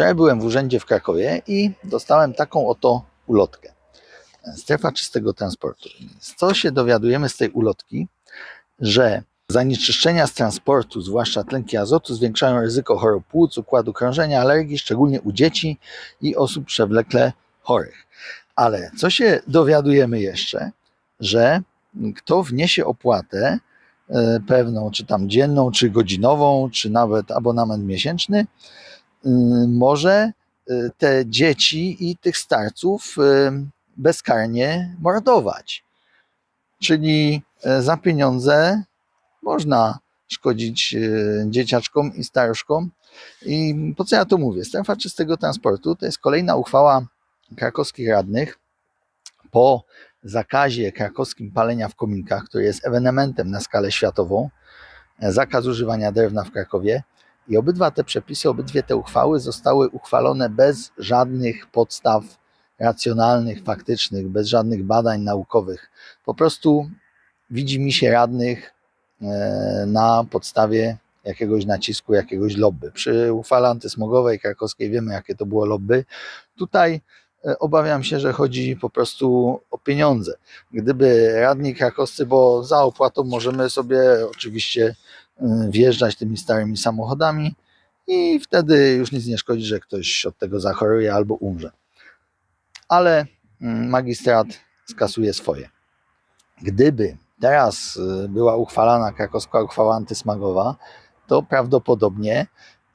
Wczoraj byłem w urzędzie w Krakowie i dostałem taką oto ulotkę. Strefa czystego transportu. Co się dowiadujemy z tej ulotki? Że zanieczyszczenia z transportu, zwłaszcza tlenki azotu, zwiększają ryzyko chorób płuc, układu krążenia, alergii, szczególnie u dzieci i osób przewlekle chorych. Ale co się dowiadujemy jeszcze? Że kto wniesie opłatę e, pewną, czy tam dzienną, czy godzinową, czy nawet abonament miesięczny, może y, te dzieci i tych starców y, bezkarnie mordować. Czyli e, za pieniądze można szkodzić dzieciaczkom i staruszkom. I po co ja to mówię? Strefa czystego transportu to jest kolejna uchwała krakowskich radnych po zakazie krakowskim palenia w kominkach, który jest ewenementem na skalę światową, e, zakaz używania drewna w Krakowie. I obydwa te przepisy, obydwie te uchwały zostały uchwalone bez żadnych podstaw racjonalnych, faktycznych, bez żadnych badań naukowych. Po prostu widzi mi się radnych e, na podstawie jakiegoś nacisku, jakiegoś lobby. Przy uchwale antysmogowej krakowskiej wiemy, jakie to było lobby. Tutaj e, obawiam się, że chodzi po prostu o pieniądze. Gdyby radni krakowscy, bo za opłatą możemy sobie oczywiście wjeżdżać tymi starymi samochodami i wtedy już nic nie szkodzi, że ktoś od tego zachoruje albo umrze. Ale mm, magistrat skasuje swoje. Gdyby teraz y, była uchwalana krakowska uchwała antysmagowa, to prawdopodobnie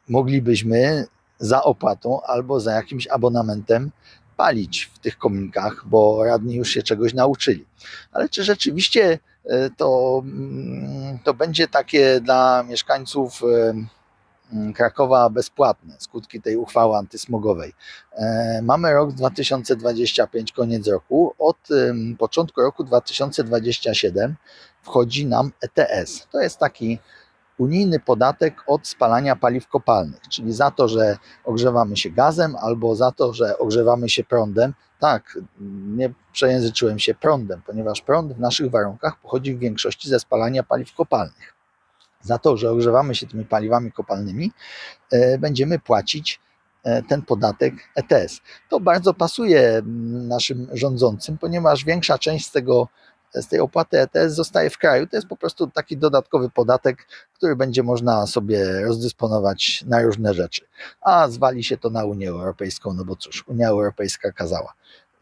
moglibyśmy za opłatą albo za jakimś abonamentem palić w tych kominkach, bo radni już się czegoś nauczyli. Ale czy rzeczywiście y, to, mm, to będzie takie dla mieszkańców y, mm, Krakowa bezpłatne, skutki tej uchwały antysmogowej? E, Mamy rok 2025, koniec roku. Od początku roku 2027 wchodzi nam ETS. To jest taki unijny podatek od spalania paliw kopalnych, czyli za to, że ogrzewamy się gazem albo za to, że ogrzewamy się prądem. Tak, nie przejęzyczyłem się prądem, ponieważ prąd w naszych warunkach pochodzi w większości ze spalania paliw kopalnych. Za to, że ogrzewamy się tymi paliwami kopalnymi, e, będziemy płacić e, ten podatek ETS. To bardzo pasuje mm, naszym rządzącym, ponieważ większa część z tego z tej opłaty ETS zostaje w kraju. To jest po prostu taki dodatkowy podatek, który będzie można sobie rozdysponować na różne rzeczy. A zwali się to na Unię Europejską, no bo cóż, Unia Europejska kazała.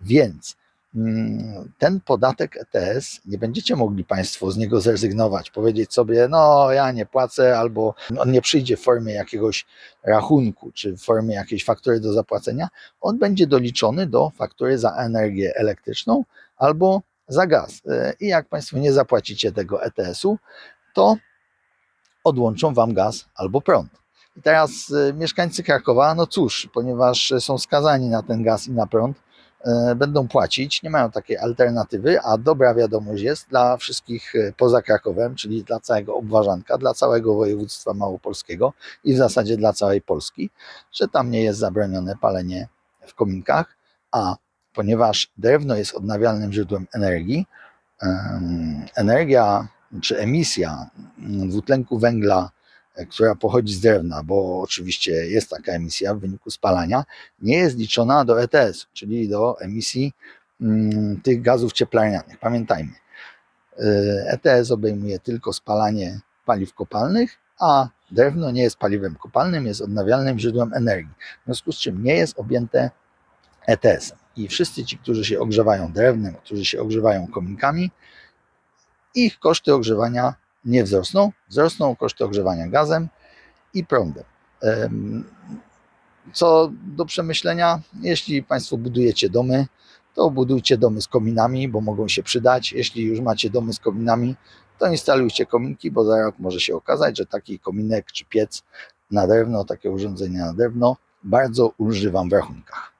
Więc mm, ten podatek ETS nie będziecie mogli Państwo z niego zrezygnować, powiedzieć sobie, no ja nie płacę, albo on nie przyjdzie w formie jakiegoś rachunku, czy w formie jakiejś faktury do zapłacenia. On będzie doliczony do faktury za energię elektryczną albo za gaz. E, I jak Państwo nie zapłacicie tego ETS-u, to odłączą Wam gaz albo prąd. I teraz e, mieszkańcy Krakowa, no cóż, ponieważ są skazani na ten gaz i na prąd, e, będą płacić, nie mają takiej alternatywy, a dobra wiadomość jest dla wszystkich poza Krakowem, czyli dla całego obwarzanka, dla całego województwa małopolskiego i w zasadzie dla całej Polski, że tam nie jest zabronione palenie w kominkach, a ponieważ drewno jest odnawialnym źródłem energii, energia czy emisja mm, dwutlenku węgla, e, która pochodzi z drewna, bo oczywiście jest taka emisja w wyniku spalania, nie jest liczona do ETS, czyli do emisji mm, tych gazów cieplarnianych. Pamiętajmy, e, ETS obejmuje tylko spalanie paliw kopalnych, a drewno nie jest paliwem kopalnym, jest odnawialnym źródłem energii. W związku z czym nie jest objęte ETS-em. I wszyscy ci, którzy się ogrzewają drewnem, którzy się ogrzewają kominkami, ich koszty ogrzewania nie wzrosną, wzrosną koszty ogrzewania gazem i prądem. Em, Co do przemyślenia, jeśli Państwo budujecie domy, to budujcie domy z kominami, bo mogą się przydać. Jeśli już macie domy z kominami, to instalujcie kominki, bo za rok może się okazać, że taki kominek czy piec na drewno, takie urządzenie na drewno bardzo ulży Wam w rachunkach.